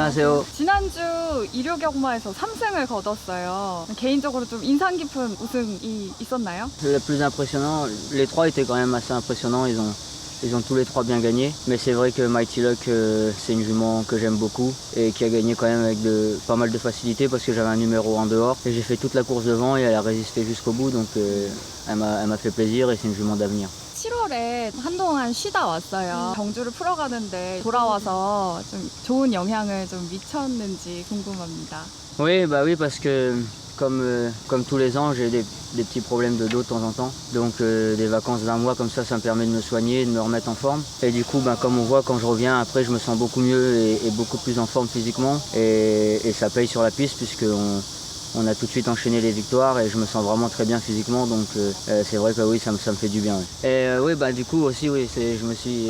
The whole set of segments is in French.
안녕하세요. 지난주 일요경마에서 3승을 거뒀어요. 개인적으로 좀 인상 깊은 우승이 있었나요? Le plus impressionnant, les trois étaient quand même assez impressionnants. Ils ont, ils ont tous les trois bien gagné. Mais c'est vrai que Mighty Luck, euh, c'est une jument que j'aime beaucoup et qui a gagné quand même avec de, pas mal de facilité parce que j'avais un numéro en dehors. Et j'ai fait toute la course devant et elle a résisté jusqu'au bout. Donc euh, elle m'a elle m'a fait plaisir et c'est une jument d'avenir. 7월에 한동안 쉬다 왔어요. 경주를 풀어가는데 돌아와서 좀 좋은 영향을 좀 미쳤는지 궁금합니다. Oui, bah oui, parce que comme, euh, comme tous les ans, j'ai des, des petits problèmes de dos de temps en temps. Donc euh, des vacances d'un mois comme ça, ça me permet de me soigner, de me remettre en forme. Et du coup, bah, comme on voit, quand je reviens, après, je me sens beaucoup mieux et, et beaucoup plus en forme physiquement. Et, et ça paye sur la piste puisqu'on on a tout de suite enchaîné les victoires et je me sens vraiment très bien physiquement. Donc euh, euh, c'est vrai que oui, ça me, ça me fait du bien. Et euh, oui, bah du coup aussi, oui, je me suis,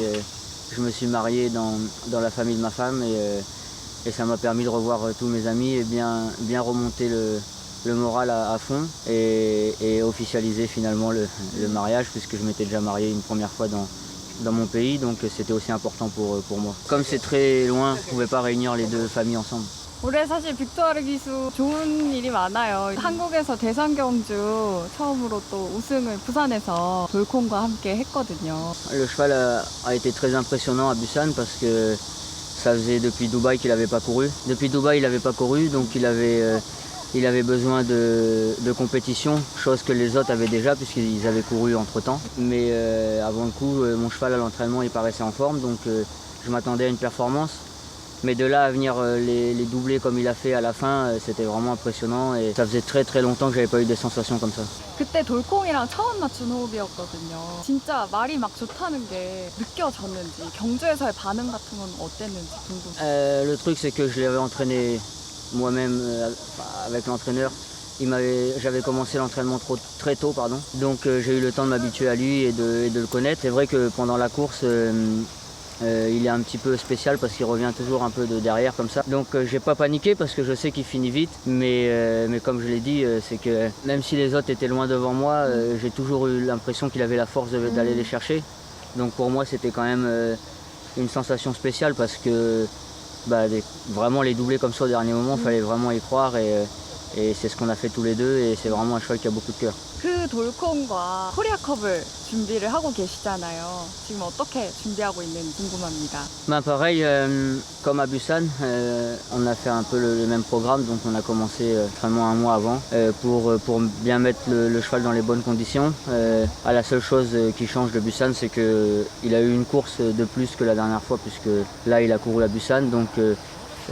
je me suis marié dans, dans la famille de ma femme et et ça m'a permis de revoir tous mes amis et bien, bien remonter le, le moral à, fond et, et officialiser finalement le, le mariage puisque je m'étais déjà marié une première fois dans, dans mon pays donc c'était aussi important pour, pour moi. Comme c'est très loin, je ne pouvais pas réunir les deux familles ensemble. 올해 사실 빅토르 기수 좋은 일이 많아요. 한국에서 대선 경주 처음으로 또 우승을 부산에서 돌콩과 함께 했거든요. Le cheval a, a été très impressionnant à Busan parce que ça faisait depuis Dubaï qu'il n'avait pas couru. Depuis Dubaï, il n'avait pas couru, donc il avait, euh, il avait besoin de, de compétition, chose que les autres avaient déjà puisqu'ils avaient couru entre-temps. Mais euh, avant le coup, euh, mon cheval à l'entraînement, il paraissait en forme, donc euh, je m'attendais à une performance. Mais de là à venir euh, les, les doubler comme il a fait à la fin, euh, c'était vraiment impressionnant et ça faisait très très longtemps que j'avais pas eu des sensations comme ça. 그때 돌콩이랑 처음 맞춘 호흡이었거든요. 진짜 말이 막 좋다는 게 느껴졌는지 경주에서의 반응 같은 건 어땠는지 궁금해요. Euh, le truc, c'est que je l'avais entraîné moi-même euh, avec l'entraîneur. Il m'avait- J'avais commencé l'entraînement trop- très tôt, pardon. Donc euh, j'ai eu le temps de m'habituer à lui et de, et de le connaître. C'est vrai que pendant la course, euh, il est un petit peu spécial parce qu'il revient toujours un peu de derrière comme ça. Donc euh, j'ai pas paniqué parce que je sais qu'il finit vite. Mais, euh, mais comme je l'ai dit, c'est que même si les autres étaient loin devant moi, j'ai toujours eu l'impression qu'il avait la force d'aller les chercher. Donc pour moi, c'était quand même une sensation spéciale parce que bah, vraiment les doubler comme ça au dernier moment, il fallait vraiment y croire et c'est ce qu'on a fait tous les deux et c'est vraiment un cheval qui a beaucoup de cœur. 그 돌콩과 코리아컵을 준비를 하고 계시잖아요. 지금 어떻게 준비하고 있는지 궁금합니다. Bah, pareil, euh, comme à Busan, euh, on a fait un peu le, le même programme, donc on a commencé euh, vraiment un mois avant euh, pour, euh, pour bien mettre le, le cheval dans les bonnes conditions. Euh, ah, la seule chose euh, qui change de Busan, c'est qu'il a eu une course de plus que la dernière fois, puisque là il a couru à Busan, donc euh,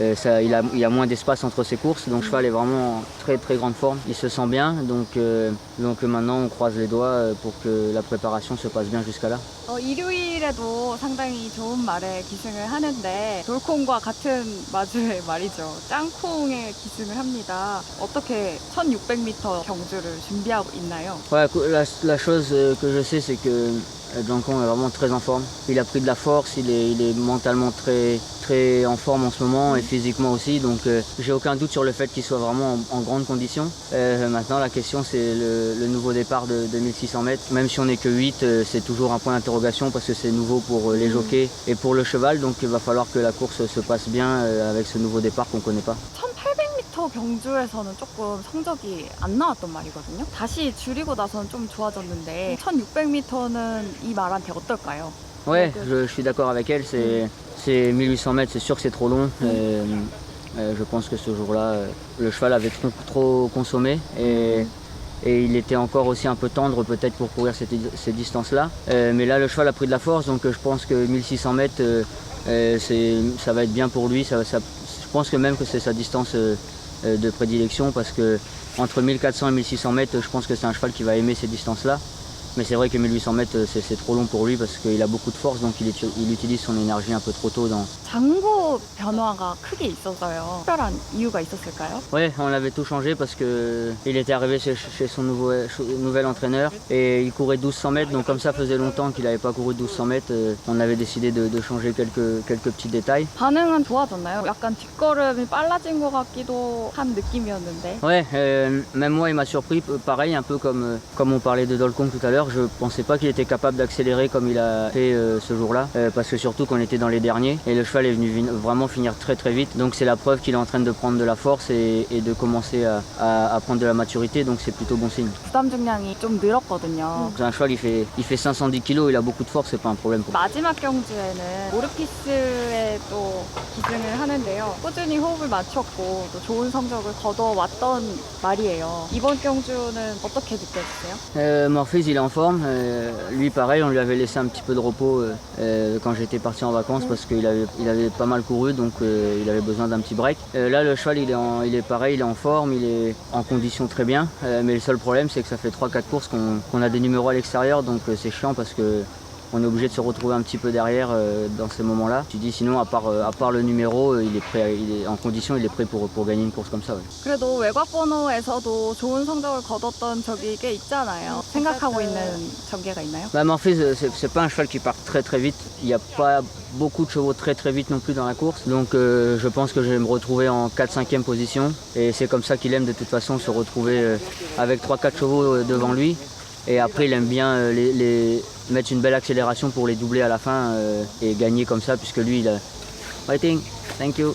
euh, ça, il, a, il y a moins d'espace entre ses courses, donc le cheval est vraiment en très très grande forme. Il se sent bien, donc, euh, donc maintenant on croise les doigts euh, pour que la préparation se passe bien jusqu'à là. 어, 일요일에도 상당히 좋은 말에 기승을 하는데 돌콩과 같은 마주의 말이죠. 짱콩에 기승을 합니다. 어떻게 1600m 경주를 준비하고 있나요? Ouais, cou- la, la chose euh, que je sais, c'est que euh, Jankon est vraiment très en forme. Il a pris de la force, il est, il est mentalement très, très en forme en ce moment et physiquement aussi. Donc, euh, j'ai aucun doute sur le fait qu'il soit vraiment en, en grande condition. Euh, maintenant, la question, c'est le, le nouveau départ de, de 1600 mètres. Même si on n'est que 8, euh, c'est toujours un point d'interrogation parce que c'est nouveau pour les jockeys et pour le cheval. Donc, il va falloir que la course se passe bien avec ce nouveau départ qu'on ne connaît pas. 1800m 경주에서는 조금 성적이 안 나왔단 말이거든요. 다시 줄이고 나서는 좀 좋아졌는데 1600m는 이 말한테 어떨까요? Ouais, Donc, je, je suis d'accord avec elle. C'est, c'est 1800 mètres, c'est sûr que c'est trop long. Euh, euh, je pense que ce jour-là, euh, le cheval avait trop, trop consommé et, et il était encore aussi un peu tendre peut-être pour courir cette- ces distances-là. Euh, mais là, le cheval a pris de la force, donc euh, je pense que 1600 mètres, euh, euh, c'est, ça va être bien pour lui. Ça, ça- je pense que même que c'est sa distance euh, euh, de prédilection parce que entre 1400 et 1600 mètres, je pense que c'est un cheval qui va aimer ces distances-là. Mais c'est vrai que 1800 mètres, euh, c'est trop long pour lui parce qu'il a beaucoup de force, donc il utilise son énergie un peu trop tôt dans. 장고 변화가 크게 있어서요. 특별한 이유가 있었을까요? Ouais, on avait tout changé parce que il était arrivé chez, chez son nouveau, chou- nouvel entraîneur et il courait 1200 mètres, donc comme ça faisait longtemps qu'il n'avait pas couru 1200 mètres, euh, on avait décidé de, de changer quelques, quelques petits détails. 반응은 좋아졌나요? 약간 뒷걸음이 빨라진 것 같기도 한 느낌이었는데 Ouais, euh, même moi il m'a surpris, euh, pareil, un peu comme, euh, comme on parlait de Dolcon tout à l'heure. D'ailleurs, je pensais pas qu'il était capable d'accélérer comme il a fait euh, ce jour-là, euh, parce que surtout qu'on était dans les derniers, et le cheval est venu vraiment finir très très vite. Donc c'est la preuve qu'il est en train de prendre de la force et, de commencer à, prendre de la maturité. Donc c'est plutôt bon signe. Donc, un cheval il fait, il fait 510 kg, il a beaucoup de force, c'est pas un problème pour il est en forme. Lui, pareil, on lui avait laissé un petit peu de repos quand j'étais parti en vacances parce qu'il avait, avait pas mal couru, donc euh, il avait besoin d'un petit break. Euh, là, le cheval, il est, il est pareil, il est en forme, il est en condition très bien. Euh, mais le seul problème, c'est que ça fait 3-4 courses qu'on a des numéros à l'extérieur, donc c'est chiant parce que on est obligé de se retrouver un petit peu derrière euh, dans ces moments-là. Tu dis sinon, à part, euh, à part le numéro, euh, il est prêt, à- il est en condition, il est prêt pour, pour gagner une course comme ça. ouais. 그래도 외곽 번호에서도 좋은 성적을 거뒀던 적이 꽤 있잖아요. 생각하고 있는 전개가 있나요? Bah, Morpheus, euh, c'est c'est pas un cheval qui part très très vite. Il n'y a pas beaucoup de chevaux très très vite non plus dans la course. Donc euh, je pense que je vais me retrouver en 4-5e position. Et c'est comme ça qu'il aime de toute façon se retrouver euh, avec 3-4 chevaux euh, devant lui. Et après, il aime bien euh, mettre une belle accélération pour les doubler à la fin euh, et gagner comme ça, puisque lui, il a. Fighting, thank you.